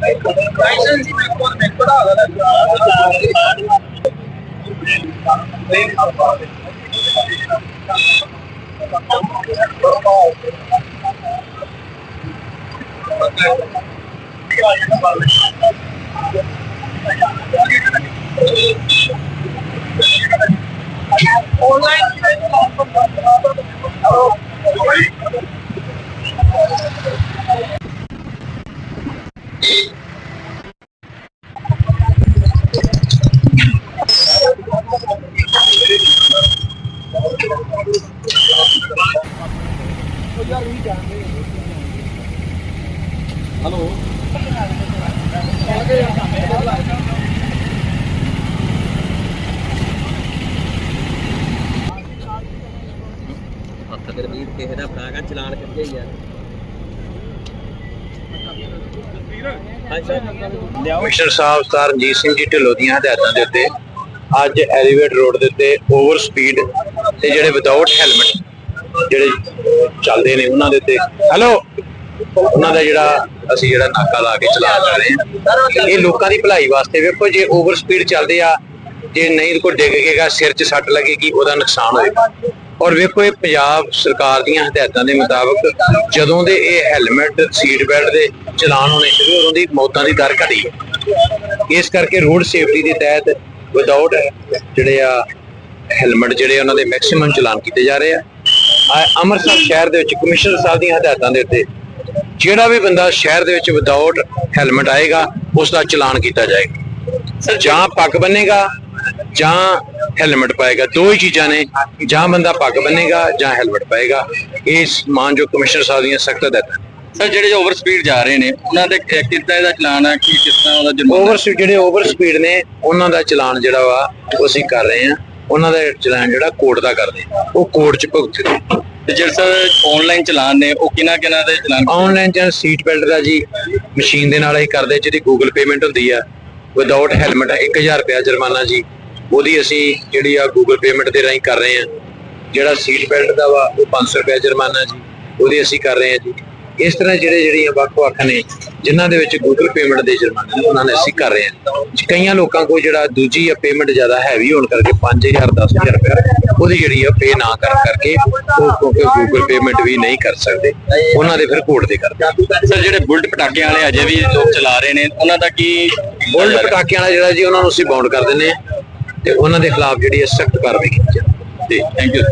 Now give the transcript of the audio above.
Licence పెట్టుకొని ఎక్కడ online ਆਲਾ ਹੱਥ ਗਰਮੀਰ ਕਿਸੇ ਦਾ ਫੜਾਗਾ ਚਲਾਨ ਕਰੀਏ ਯਾਰ ਕਮਿਸ਼ਨਰ ਸਾਹਿਬ ਸਰ ਰਣਜੀਤ ਸਿੰਘ ਜੀ ਢਿੱਲੋਂ ਦੀਆਂ ਹਦਾਇਤਾਂ ਦੇ ਉੱਤੇ ਅੱਜ ਐਲੀਵੇਟ ਰੋਡ ਦੇ ਉੱਤੇ ਓਵਰ ਸਪੀਡ ਤੇ ਜਿਹੜੇ ਵਿਦਆਊਟ ਹੈਲਮਟ ਜਿਹੜੇ ਚੱਲਦੇ ਨੇ ਉਹਨਾਂ ਦੇ ਉੱਤੇ ਹੈਲੋ ਉਹਨਾਂ ਦਾ ਜਿਹੜਾ ਅਸੀਂ ਜਿਹੜਾ ਨਾਕਾ ਲਾ ਕੇ ਚਲਾ ਰਹੇ ਹਾਂ। ਇਹ ਲੋਕਾਂ ਦੀ ਭਲਾਈ ਵਾਸਤੇ ਵੇਖੋ ਜੇ ਓਵਰ ਸਪੀਡ ਚੱਲਦੇ ਆ ਜੇ ਨਹੀਂ ਕੋਈ ਡਿੱਗ ਗਏਗਾ ਸਿਰ 'ਚ ਸੱਟ ਲੱਗੇਗੀ ਉਹਦਾ ਨੁਕਸਾਨ ਹੋਏਗਾ। ਔਰ ਵੇਖੋ ਇਹ ਪੰਜਾਬ ਸਰਕਾਰ ਦੀਆਂ ਹਦਾਇਤਾਂ ਦੇ ਮੁਤਾਬਕ ਜਦੋਂ ਦੇ ਇਹ ਹੈਲਮਟ ਸੀਟ ਬੈਲਟ ਦੇ ਚਲਾਨ ਹੋਣੇ ਸ਼ੁਰੂ ਉਦੋਂ ਦੀ ਮੌਤਾਂ ਦੀ ਦਰ ਘਟੀ। ਇਸ ਕਰਕੇ ਰੋਡ ਸੇਫਟੀ ਦੇ ਤਹਿਤ ਵਿਦਆਊਟ ਜਿਹੜੇ ਆ ਹੈਲਮਟ ਜਿਹੜੇ ਉਹਨਾਂ ਦੇ ਮੈਕਸਿਮਮ ਚਲਾਨ ਕੀਤੇ ਜਾ ਰਹੇ ਆ। ਅੰਮ੍ਰਿਤਸਰ ਸ਼ਹਿਰ ਦੇ ਵਿੱਚ ਕਮਿਸ਼ਨਰ ਸਾਹਿਬ ਦੀਆਂ ਹਦਾਇਤਾਂ ਦੇ ਉੱਤੇ ਜਿਹੜਾ ਵੀ ਬੰਦਾ ਸ਼ਹਿਰ ਦੇ ਵਿੱਚ ਵਿਦਆਊਟ ਹੈਲਮਟ ਆਏਗਾ ਉਸ ਦਾ ਚਲਾਨ ਕੀਤਾ ਜਾਏਗਾ। ਜਾਂ ਪੱਗ ਬੰਨੇਗਾ ਜਾਂ ਹੈਲਮਟ ਪਾਏਗਾ ਦੋ ਹੀ ਚੀਜ਼ਾਂ ਨੇ। ਜਾਂ ਬੰਦਾ ਪੱਗ ਬੰਨੇਗਾ ਜਾਂ ਹੈਲਮਟ ਪਾਏਗਾ। ਇਸ ਮਾਨਯੋਗ ਕਮਿਸ਼ਨਰ ਸਾਹਿਬ ਦੀਆਂ ਸਖਤ ਹਦਾਇਤਾਂ ਸਰ ਜਿਹੜੇ ਓਵਰ ਸਪੀਡ ਜਾ ਰਹੇ ਨੇ ਉਹਨਾਂ ਦੇ ਕਿੱਦਾਂ ਇਹਦਾ ਚਲਾਨ ਆ? ਕਿ ਕਿਸ ਤਰ੍ਹਾਂ ਉਹਦਾ ਜੁਰਮਾਨਾ? ਓਵਰ ਜਿਹੜੇ ਓਵਰ ਸਪੀਡ ਨੇ ਉਹਨਾਂ ਦਾ ਚਲਾਨ ਜਿਹੜਾ ਵਾ ਉਹ ਅਸੀਂ ਕਰ ਰਹੇ ਹਾਂ। ਉਹਨਾਂ ਦਾ ਚਲਾਨ ਜਿਹੜਾ ਕੋਰਟ ਦਾ ਕਰਦੇ। ਉਹ ਕੋਰਟ 'ਚ ਭੁਗਤਦੇ ਤੇ ਜਿਹੜੇ ਸਰ ਆਨਲਾਈਨ ਚਲਾਨ ਨੇ ਉਹ ਕਿਹਨਾਂ ਕਿਹਨਾਂ ਦੇ ਚਲਾਨ ਆਨਲਾਈਨ ਜਾਂ ਸੀਟ ਬੈਲਟ ਦਾ ਜੀ ਮਸ਼ੀਨ ਦੇ ਨਾਲ ਹੀ ਕਰਦੇ ਜਿਹਦੀ ਗੂਗਲ ਪੇਮੈਂਟ ਹੁੰਦੀ ਆ। ਵਿਦਆਊਟ ਹੈਲਮਟ 1000 ਰੁਪਿਆ ਜੁਰਮਾਨਾ ਜੀ ਉਹਦੀ ਅਸੀਂ ਜਿਹੜੀ ਆ ਗੂਗਲ ਪੇਮੈਂਟ ਦੇ ਰਾਹੀਂ ਕਰ ਰਹੇ ਹਾਂ। ਜਿਹੜਾ ਸੀਟ ਬੈਲਟ ਦਾ ਵਾ ਉਹ 500 ਰੁਪਿਆ ਜੁਰਮਾਨਾ ਜੀ ਉਹਦੀ ਅਸੀਂ ਕਰ ਰਹੇ ਹਾਂ ਜੀ। ਇਸ ਤਰ੍ਹਾਂ ਜਿਹੜੇ ਜਿਹੜੀਆਂ ਵੱਖ-ਵੱਖ ਨੇ ਜਿਨ੍ਹਾਂ ਦੇ ਵਿੱਚ ਗੂਗਲ ਪੇਮੈਂਟ ਦੇ ਜੁਰਮਾਨੇ ਨੇ ਉਹਨਾਂ ਨੇ ਅਸੀਂ ਕਰ ਰਹੇ ਹਾਂ। ਕਈਆਂ ਲੋਕਾਂ ਕੋਲ ਜਿਹੜਾ ਦੂਜੀ ਆ ਪੇਮੈਂਟ ਜ਼ਿਆਦਾ ਹੈਵੀ ਹੋਣ ਕਰਕੇ 5000 10000 ਰੁਪਏ ਉਹਦੀ ਜਿਹੜੀ ਆ ਪੇ ਨਾ ਕਰਨ ਕਰਕੇ ਉਹ ਕਿਉਂਕਿ ਗੂਗਲ ਪੇਮੈਂਟ ਵੀ ਨਹੀਂ ਕਰ ਸਕਦੇ ਉਹਨਾਂ ਦੇ ਫਿਰ ਕੋਰਟ ਦੇ ਕਰਦੇ ਸਰ ਜਿਹੜੇ ਬੁਲਟ ਪਟਾਕਿਆਂ ਵਾਲੇ ਅਜੇ ਵੀ ਲੋਕ ਚਲਾ ਰਹੇ ਨੇ ਉਹਨਾਂ ਦਾ ਕੀ ਬੁਲਟ ਪਟਾਕਿਆਂ ਵਾਲਾ ਜਿਹੜਾ ਜੀ ਉਹਨਾਂ ਨੂੰ ਅਸੀਂ ਬਾਉਂਡ ਕਰ ਹਾਂ ਤੇ ਉਹਨਾਂ ਦੇ ਖਿਲਾਫ ਜਿਹੜੀ ਸਖਤ ਕਾਰਵਾਈ ਕੀਤੀ ਜਾਵੇ। Thank you